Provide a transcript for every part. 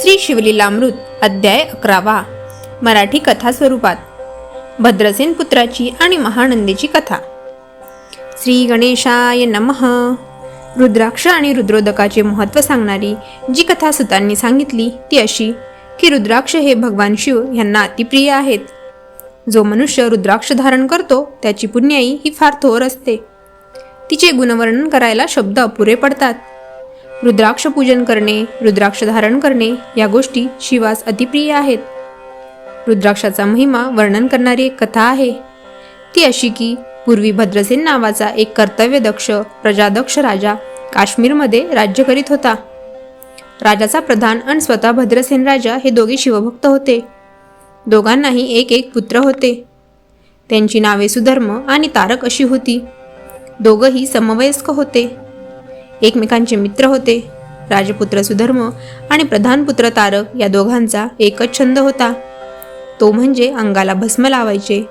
श्री शिवलीलामृत अध्याय अकरावा. मराठी कथा स्वरूपात भद्रसेन पुत्राची आणि महानंदीची कथा. श्री गणेशाय नमः. रुद्राक्ष आणि रुद्रोदकाचे महत्त्व सांगणारी जी कथा सुतांनी सांगितली ती अशी की रुद्राक्ष हे भगवान शिव यांना अतिप्रिय आहेत. जो मनुष्य रुद्राक्ष धारण करतो त्याची पुण्याई ही फार थोर असते. तिचे गुणवर्णन करायला शब्द अपुरे पडतात. रुद्राक्ष पूजन करणे रुद्राक्ष धारण करणे या गोष्टी शिवास अतिप्रिय आहेत. रुद्राक्षाचा महिमा वर्णन करणारी एक कथा आहे. ती अशी की पूर्वी भद्रसेन नावाचा एक कर्तव्यदक्ष प्रजादक्ष राजा काश्मीरमध्ये राज्य करीत होता. राजाचा प्रधान आणि स्वतः भद्रसेन राजा हे दोघे शिवभक्त होते. दोघांनाही एक एक पुत्र होते. त्यांची नावे सुधर्म आणि तारक अशी होती. दोघंही समवयस्क होते. एकमेकांचे मित्र होते. राजपुत्र सुधर्म आणि प्रधानपुत्र तारक या दोघांचा एकच छंद होता. तो म्हणजे अंगाला भस्म लावायचे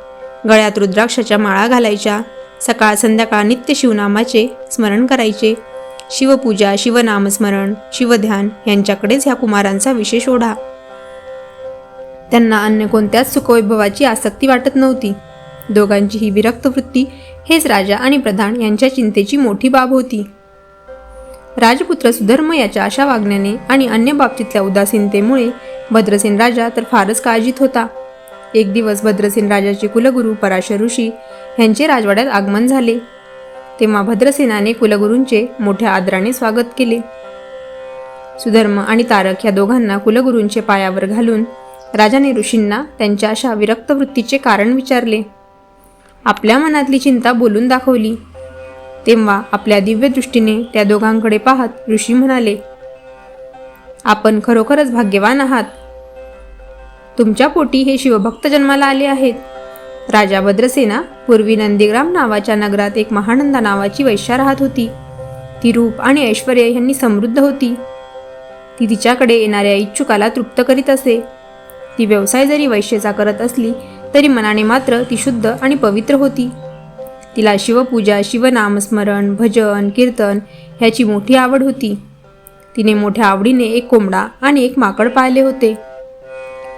गळ्यात रुद्राक्षाच्या माळा घालायच्या सकाळ संध्याकाळ नित्य शिवनामाचे स्मरण करायचे. शिवपूजा शिवनामस्मरण शिवध्यान यांच्याकडेच ह्या कुमारांचा विशेष ओढा. त्यांना अन्य कोणत्याच सुखवैभवाची आसक्ती वाटत नव्हती. दोघांची ही विरक्त वृत्ती हेच राजा आणि प्रधान यांच्या चिंतेची मोठी बाब होती. राजपुत्र सुधर्म याच्या अशा वागण्याने आणि अन्य बाबतीतल्या उदासीनतेमुळे भद्रसेन राजा तर फारच काळजीत होता. एक दिवस भद्रसेन राजाचे कुलगुरू पराशर ऋषी यांचे राजवाड्यात आगमन झाले. तेव्हा भद्रसेनाने कुलगुरूंचे मोठ्या आदराने स्वागत केले. सुधर्म आणि तारक या दोघांना कुलगुरूंचे पायावर घालून राजाने ऋषींना त्यांच्या अशा विरक्त वृत्तीचे कारण विचारले. आपल्या मनातली चिंता बोलून दाखवली. तेव्हा आपल्या दिव्यदृष्टीने त्या दोघांकडे पाहत ऋषी म्हणाले आपण खरोखरच भाग्यवान आहात. तुमच्या पोटी हे शिवभक्त जन्माला आले आहेत. राजा भद्रसेना पूर्वी नंदीग्राम नावाच्या नगरात एक महानंदा नावाची वैश्या राहत होती. ती रूप आणि ऐश्वर्य यांनी समृद्ध होती. ती तिच्याकडे येणाऱ्या इच्छुकाला तृप्त करीत असे. ती व्यवसाय जरी वैश्येचा करत असली तरी मनाने मात्र ती शुद्ध आणि पवित्र होती. तिला शिवपूजा शिवनामस्मरण भजन कीर्तन ह्याची मोठी आवड होती. तिने मोठ्या आवडीने एक कोंबडा आणि एक माकड पाळले होते.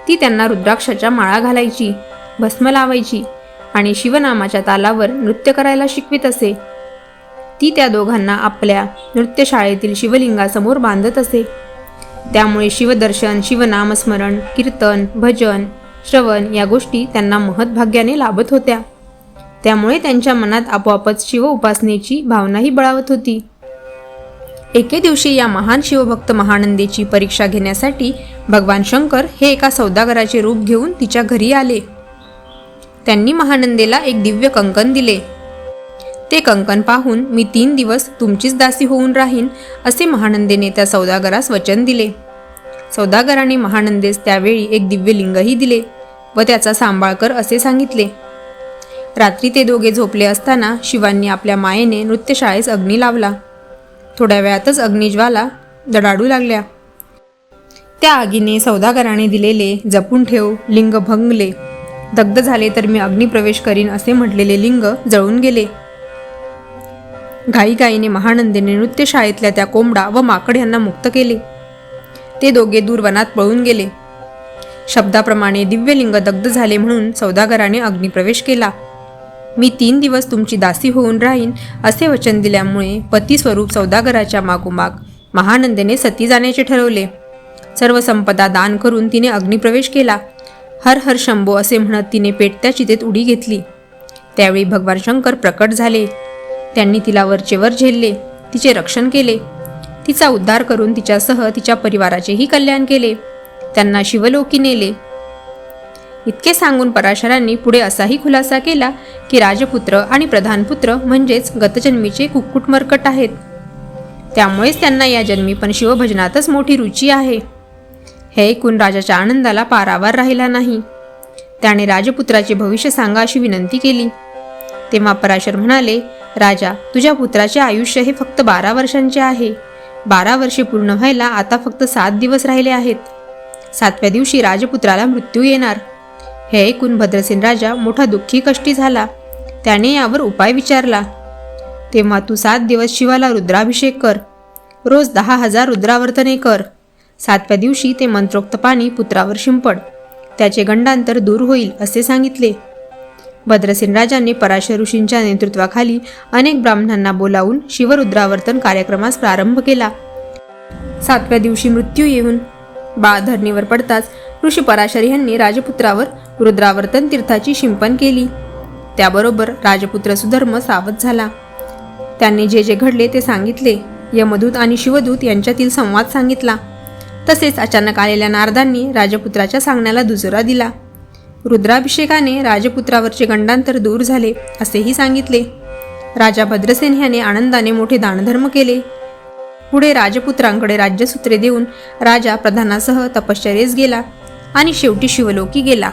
ती त्यांना रुद्राक्षाच्या माळा घालायची भस्म लावायची आणि शिवनामाच्या तालावर नृत्य करायला शिकवित असे. ती त्या दोघांना आपल्या नृत्यशाळेतील शिवलिंगासमोर बांधत असे. त्यामुळे शिवदर्शन शिवनामस्मरण कीर्तन भजन श्रवण या गोष्टी त्यांना महत्भाग्याने लाभत होत्या. त्यामुळे त्यांच्या मनात आपोआपच शिव उपासनेची भावनाही बळावत होती. एके दिवशी या महान शिवभक्त महानंदेची परीक्षा घेण्यासाठी भगवान शंकर हे एका सौदागराचे रूप घेऊन तिच्या घरी आले. त्यांनी महानंदेला एक दिव्य कंकण दिले. ते कंकण पाहून मी तीन दिवस तुमचीच दासी होऊन राहीन असे महानंदेने त्या सौदागरास वचन दिले. सौदागराने महानंदेस त्यावेळी एक दिव्य लिंगही दिले व त्याचा सांभाळ कर असे सांगितले. रात्री ते दोघे झोपले असताना शिवांनी आपल्या मायेने नृत्यशाळेस अग्नी लावला. थोड्या वेळातच अग्निज्वाला दडाडू लागल्या. त्या आगीने सौदागराने दिलेले जपून ठेव लिंग भंगले. दग्ध झाले तर मी अग्निप्रवेश करीन असे म्हटलेले लिंग जळून गेले. घाईघाईने महानंदेने नृत्यशाळेतल्या त्या कोंबडा व माकड यांना मुक्त केले. ते दोघे दूर वनात पळून गेले. शब्दाप्रमाणे दिव्यलिंग दग्ध झाले म्हणून सौदागराने अग्निप्रवेश केला. मी तीन दिवस तुमची दासी होऊन राहीन असे वचन दिल्यामुळे पती स्वरूप सौदागराच्या मागोमाग महानंदेने सती जाण्याचे ठरवले. सर्व संपदा दान करून तिने अग्निप्रवेश केला. हर हर शंभो असे म्हणत तिने पेटत्या चितेत उडी घेतली. त्यावेळी भगवान शंकर प्रकट झाले. त्यांनी तिला वरचेवर झेलले. तिचे रक्षण केले. तिचा उद्धार करून तिच्यासह तिच्या परिवाराचेही कल्याण केले. त्यांना शिवलोकी नेले. इतके सांगून पराशरांनी पुढे असाही खुलासा केला की राजपुत्र आणि प्रधानपुत्र म्हणजेच गतजन्मीचे कुक्कुट मरकट आहेत. त्यामुळेच त्यांना या जन्मी पण शिवभजनातच मोठी रुची आहे. हे ऐकून राजाच्या आनंदाला पारावार राहिला नाही. त्याने राजपुत्राचे भविष्य सांगा अशी विनंती केली. तेव्हा पराशर म्हणाले राजा तुझ्या पुत्राचे आयुष्य हे फक्त बारा वर्षांचे आहे. बारा वर्षे पूर्ण व्हायला आता फक्त सात दिवस राहिले आहेत. सातव्या दिवशी राजपुत्राला मृत्यू येणार. हे ऐकून भद्रसेन राजा मोठा दुःखी कष्टी झाला. त्याने यावर उपाय विचारला. तेव्हा तू सात दिवस शिवाला रुद्राभिषेक कर. रोज दहा हजार रुद्रावर्तने कर. सातव्या दिवशी ते मंत्रोक्त पाणी पुत्रावर शिंपड. त्याचे गंडांतर दूर होईल असे सांगितले. भद्रसेन राजाने पराशर ऋषींच्या नेतृत्वाखाली अनेक ब्राह्मणांना बोलावून शिवरुद्रावर्तन कार्यक्रमास प्रारंभ केला. सातव्या दिवशी मृत्यू येऊन बाळ धरणीवर पडताच ऋषी पराशर यांनी राजपुत्रावर रुद्रावर्तन तीर्थाची शिंपण केली. त्याबरोबर राजपुत्र सुधर्म सावध झाला. त्यांनी जे जे घडले ते सांगितले. यमदूत आणि शिवदूत यांच्यातील संवाद सांगितला. तसेच अचानक आलेल्या नारदांनी राजपुत्राच्या सांगण्याला दुजोरा दिला. रुद्राभिषेकाने राजपुत्रावरचे गंडांतर दूर झाले असेही सांगितले. राजा भद्रसेन ह्याने आनंदाने मोठे दानधर्म केले. पुढे राजपुत्रांकडे राज्यसूत्रे देऊन राजा प्रधानासह तपश्चर्येस गेला आणि शेवटी शिवलोकी गेला.